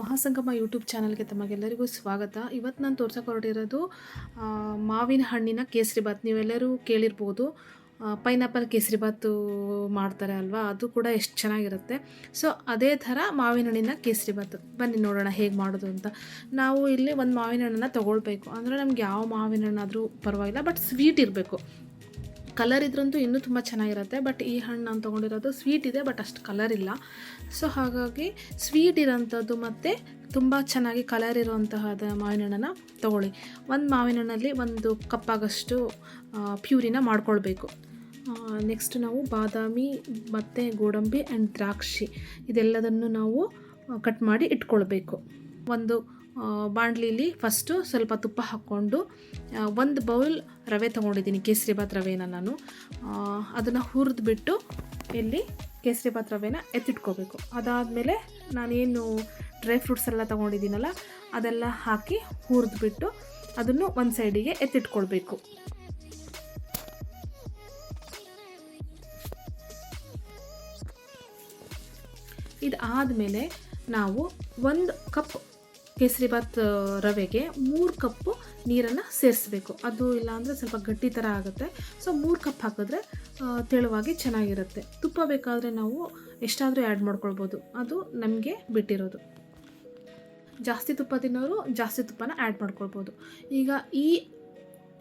ಮಹಾಸಂಗಮ YouTube ಚಾನಲ್ಗೆ ತಮಗೆಲ್ಲರಿಗೂ ಸ್ವಾಗತ. ಇವತ್ತು ನಾನು ತೋರ್ಸಕ್ಕೆ ಹೊರಟಿರೋದು ಮಾವಿನ ಹಣ್ಣಿನ ಕೇಸರಿ ಬಾತ್ ನೀವೆಲ್ಲರೂ ಕೇಳಿರ್ಬೋದು ಪೈನಾಪಲ್ ಕೇಸರಿ ಬಾತು ಮಾಡ್ತಾರೆ ಅಲ್ವಾ? ಅದು ಕೂಡ ಎಷ್ಟು ಚೆನ್ನಾಗಿರುತ್ತೆ. ಸೊ, ಅದೇ ಥರ ಮಾವಿನ ಹಣ್ಣಿನ ಕೇಸರಿ ಬಾತು ಬನ್ನಿ ನೋಡೋಣ ಹೇಗೆ ಮಾಡೋದು ಅಂತ. ನಾವು ಇಲ್ಲಿ ಒಂದು ಮಾವಿನ ಹಣ್ಣನ್ನು ತೊಗೊಳ್ಬೇಕು. ಅಂದರೆ ನಮ್ಗೆ ಯಾವ ಮಾವಿನ ಹಣ್ಣಾದರೂ ಪರವಾಗಿಲ್ಲ, ಬಟ್ ಸ್ವೀಟ್ ಇರಬೇಕು. ಕಲರ್ ಇದ್ರಂತೂ ಇನ್ನೂ ತುಂಬ ಚೆನ್ನಾಗಿರುತ್ತೆ ಬಟ್ ಈ ಹಣ್ಣು ನಾನು ತೊಗೊಂಡಿರೋದು ಸ್ವೀಟ್ ಇದೆ ಬಟ್ ಅಷ್ಟು ಕಲರ್ ಇಲ್ಲ. ಸೊ ಹಾಗಾಗಿ ಸ್ವೀಟ್ ಇರೋಂಥದ್ದು ಮತ್ತು ತುಂಬ ಚೆನ್ನಾಗಿ ಕಲರ್ ಇರುವಂತಹದ ಮಾವಿನ ಹಣ್ಣನ್ನು ತೊಗೊಳ್ಳಿ. ಒಂದು ಮಾವಿನ ಹಣ್ಣಲ್ಲಿ ಒಂದು ಕಪ್ಪಾಗಷ್ಟು ಪ್ಯೂರಿನ ಮಾಡ್ಕೊಳ್ಬೇಕು. ನೆಕ್ಸ್ಟ್ ನಾವು ಬಾದಾಮಿ, ಮತ್ತು ಗೋಡಂಬಿ ಆ್ಯಂಡ್ ದ್ರಾಕ್ಷಿ. ಇದೆಲ್ಲದನ್ನು ನಾವು ಕಟ್ ಮಾಡಿ ಇಟ್ಕೊಳ್ಬೇಕು. ಒಂದು ಬಾಣಲಿಲಿ ಫಸ್ಟು ಸ್ವಲ್ಪ ತುಪ್ಪ ಹಾಕ್ಕೊಂಡು ಒಂದು ಬೌಲ್ ರವೆ ತೊಗೊಂಡಿದ್ದೀನಿ ಕೇಸರಿಬಾತ್ ರವೆನ ನಾನು. ಅದನ್ನು ಹುರಿದ್ಬಿಟ್ಟು ಇಲ್ಲಿ ಕೇಸರಿಬಾತ್ ರವೆನ ಎತ್ತಿಟ್ಕೋಬೇಕು. ಅದಾದಮೇಲೆ ನಾನೇನು ಡ್ರೈ ಫ್ರೂಟ್ಸ್ ಎಲ್ಲ ತೊಗೊಂಡಿದ್ದೀನಲ್ಲ, ಅದೆಲ್ಲ ಹಾಕಿ ಹುರಿದ್ಬಿಟ್ಟು ಅದನ್ನು ಒಂದು ಸೈಡಿಗೆ ಎತ್ತಿಟ್ಕೊಳ್ಬೇಕು. ಇದಾದಮೇಲೆ ನಾವು ಒಂದು ಕಪ್ ಕೇಸರಿಬಾತ್ ರವೆಗೆ ಮೂರು ಕಪ್ಪು ನೀರನ್ನು ಸೇರಿಸ್ಬೇಕು. ಅದು ಇಲ್ಲಾಂದರೆ ಸ್ವಲ್ಪ ಗಟ್ಟಿ ಥರ ಆಗುತ್ತೆ. ಸೊ ಮೂರು ಕಪ್ ಹಾಕಿದ್ರೆ ತೆಳುವಾಗಿ ಚೆನ್ನಾಗಿರುತ್ತೆ. ತುಪ್ಪ ಬೇಕಾದರೆ ನಾವು ಎಷ್ಟಾದರೂ ಆ್ಯಡ್ ಮಾಡ್ಕೊಳ್ಬೋದು. ಅದು ನಮಗೆ ಬಿಟ್ಟಿರೋದು. ಜಾಸ್ತಿ ತುಪ್ಪ ತಿನ್ನೋರು ಜಾಸ್ತಿ ತುಪ್ಪನ ಆ್ಯಡ್ ಮಾಡ್ಕೊಳ್ಬೋದು. ಈಗ ಈ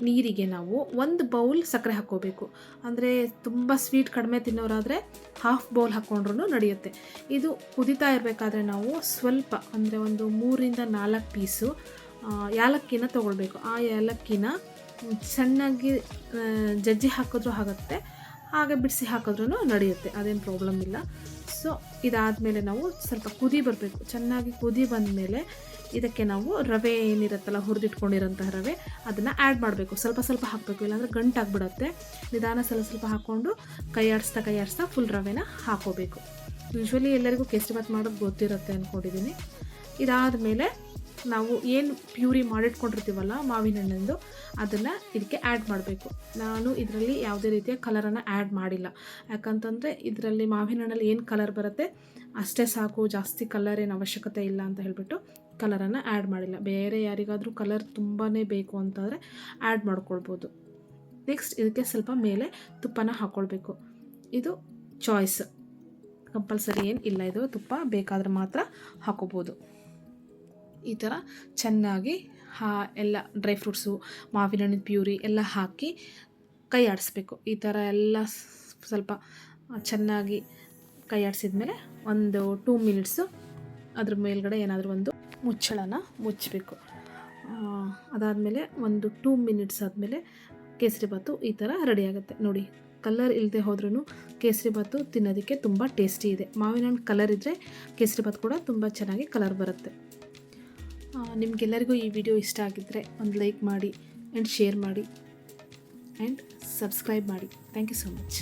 ನೀರಿಗೆ ನಾವು ಒಂದು ಬೌಲ್ ಸಕ್ಕರೆ ಹಾಕ್ಕೋಬೇಕು. ಅಂದರೆ ತುಂಬ ಸ್ವೀಟ್ ಕಡಿಮೆ ತಿನ್ನೋರಾದರೆ ಹಾಫ್ ಬೌಲ್ ಹಾಕ್ಕೊಂಡ್ರೂ ನಡೆಯುತ್ತೆ. ಇದು ಕುದಿತಾ ಇರಬೇಕಾದ್ರೆ ನಾವು ಸ್ವಲ್ಪ, ಅಂದರೆ ಒಂದು ಮೂರಿಂದ ನಾಲ್ಕು ಪೀಸು ಏಲಕ್ಕಿನ ತೊಗೊಳ್ಬೇಕು. ಆ ಏಲಕ್ಕಿನ ಚೆನ್ನಾಗಿ ಜಜ್ಜಿ ಹಾಕಿದ್ರೂ ಆಗುತ್ತೆ, ಹಾಗೆ ಬಿಡಿಸಿ ಹಾಕಿದ್ರೂ ನಡೆಯುತ್ತೆ. ಅದೇನು ಪ್ರಾಬ್ಲಮ್ ಇಲ್ಲ. ಸೊ ಇದಾದಮೇಲೆ ನಾವು ಸ್ವಲ್ಪ ಕುದಿ ಬರಬೇಕು. ಚೆನ್ನಾಗಿ ಕುದಿ ಬಂದಮೇಲೆ ಇದಕ್ಕೆ ನಾವು ರವೆ ಏನಿರುತ್ತಲ್ಲ ಹುರಿದಿಟ್ಕೊಂಡಿರೋಂತಹ ರವೆ, ಅದನ್ನು ಆ್ಯಡ್ ಮಾಡಬೇಕು. ಸ್ವಲ್ಪ ಸ್ವಲ್ಪ ಹಾಕಬೇಕು. ಇಲ್ಲಾಂದರೆ ಗಂಟಾಗ್ಬಿಡತ್ತೆ ನಿಧಾನ ಸ್ವಲ್ಪ ಸ್ವಲ್ಪ ಹಾಕ್ಕೊಂಡು ಕೈ ಆಡಿಸ್ತಾ ಕೈ ಆಡಿಸ್ತಾ ಫುಲ್ ರವೆನ ಹಾಕೋಬೇಕು. ಯೂಶ್ವಲಿ ಎಲ್ಲರಿಗೂ ಕೇಸರಿಬಾತ್ ಮಾಡೋದು ಗೊತ್ತಿರುತ್ತೆ ಅಂದ್ಕೊಂಡಿದ್ದೀನಿ ಇದಾದ ಮೇಲೆ ನಾವು ಏನು ಪ್ಯೂರಿ ಮಾಡಿಟ್ಕೊಂಡಿರ್ತೀವಲ್ಲ ಮಾವಿನ ಹಣ್ಣಿಂದು, ಅದನ್ನು ಇದಕ್ಕೆ ಆ್ಯಡ್ ಮಾಡಬೇಕು. ನಾನು ಇದರಲ್ಲಿ ಯಾವುದೇ ರೀತಿಯ ಕಲರನ್ನು ಆ್ಯಡ್ ಮಾಡಿಲ್ಲ. ಯಾಕಂತಂದರೆ ಇದರಲ್ಲಿ ಮಾವಿನ ಹಣ್ಣಲ್ಲಿ ಏನು ಕಲರ್ ಬರುತ್ತೆ, ಅಷ್ಟೇ ಸಾಕು, ಜಾಸ್ತಿ ಕಲರ್ ಏನು ಅವಶ್ಯಕತೆ ಇಲ್ಲ ಅಂತ ಹೇಳಿಬಿಟ್ಟು ಕಲರನ್ನು ಆ್ಯಡ್ ಮಾಡಿಲ್ಲ. ಬೇರೆ ಯಾರಿಗಾದರೂ ಕಲರ್ ತುಂಬಾ ಬೇಕು ಅಂತಂದರೆ ಆ್ಯಡ್ ಮಾಡ್ಕೊಳ್ಬೋದು. ನೆಕ್ಸ್ಟ್ ಇದಕ್ಕೆ ಸ್ವಲ್ಪ ಮೇಲೆ ತುಪ್ಪನ ಹಾಕ್ಕೊಳ್ಬೇಕು ಇದು ಚಾಯ್ಸ್ ಕಂಪಲ್ಸರಿ ಏನು ಇಲ್ಲ ಇದು, ತುಪ್ಪ ಬೇಕಾದರೆ ಮಾತ್ರ ಹಾಕೋಬೋದು. ಈ ಥರ ಚೆನ್ನಾಗಿ ಹಾ, ಎಲ್ಲ ಡ್ರೈ ಫ್ರೂಟ್ಸು ಮಾವಿನ ಹಣ್ಣಿನ ಪ್ಯೂರಿ ಎಲ್ಲ ಹಾಕಿ ಕೈ ಆಡಿಸ್ಬೇಕು. ಈ ಥರ ಎಲ್ಲ ಸ್ವಲ್ಪ ಚೆನ್ನಾಗಿ ಕೈ ಆಡಿಸಿದ್ಮೇಲೆ ಒಂದು ಟೂ ಮಿನಿಟ್ಸು ಅದ್ರ ಮೇಲ್ಗಡೆ ಏನಾದರೂ ಒಂದು ಮುಚ್ಚಳನ ಮುಚ್ಚಬೇಕು. ಅದಾದಮೇಲೆ ಒಂದು ಟೂ ಮಿನಿಟ್ಸ್ ಆದಮೇಲೆ ಕೇಸರಿಬಾತು ಈ ಥರ ರೆಡಿ ಆಗುತ್ತೆ. ನೋಡಿ, ಕಲರ್ ಇಲ್ಲದೆ ಹೋದ್ರೂ ಕೇಸರಿಬಾತು ತಿನ್ನೋದಕ್ಕೆ ತುಂಬ ಟೇಸ್ಟಿ ಇದೆ. ಮಾವಿನ ಹಣ್ಣು ಕಲರ್ ಇದ್ದರೆ ಕೇಸರಿಬಾತ್ ಕೂಡ ತುಂಬ ಚೆನ್ನಾಗಿ ಕಲರ್ ಬರುತ್ತೆ. ನಿಮ್ಗೆಲ್ಲರಿಗೂ ಈ ವಿಡಿಯೋ ಇಷ್ಟ ಆಗಿದ್ದರೆ ಒಂದು ಲೈಕ್ ಮಾಡಿ ಆ್ಯಂಡ್ ಶೇರ್ ಮಾಡಿ ಆ್ಯಂಡ್ ಸಬ್ಸ್ಕ್ರೈಬ್ ಮಾಡಿ. Thank you so much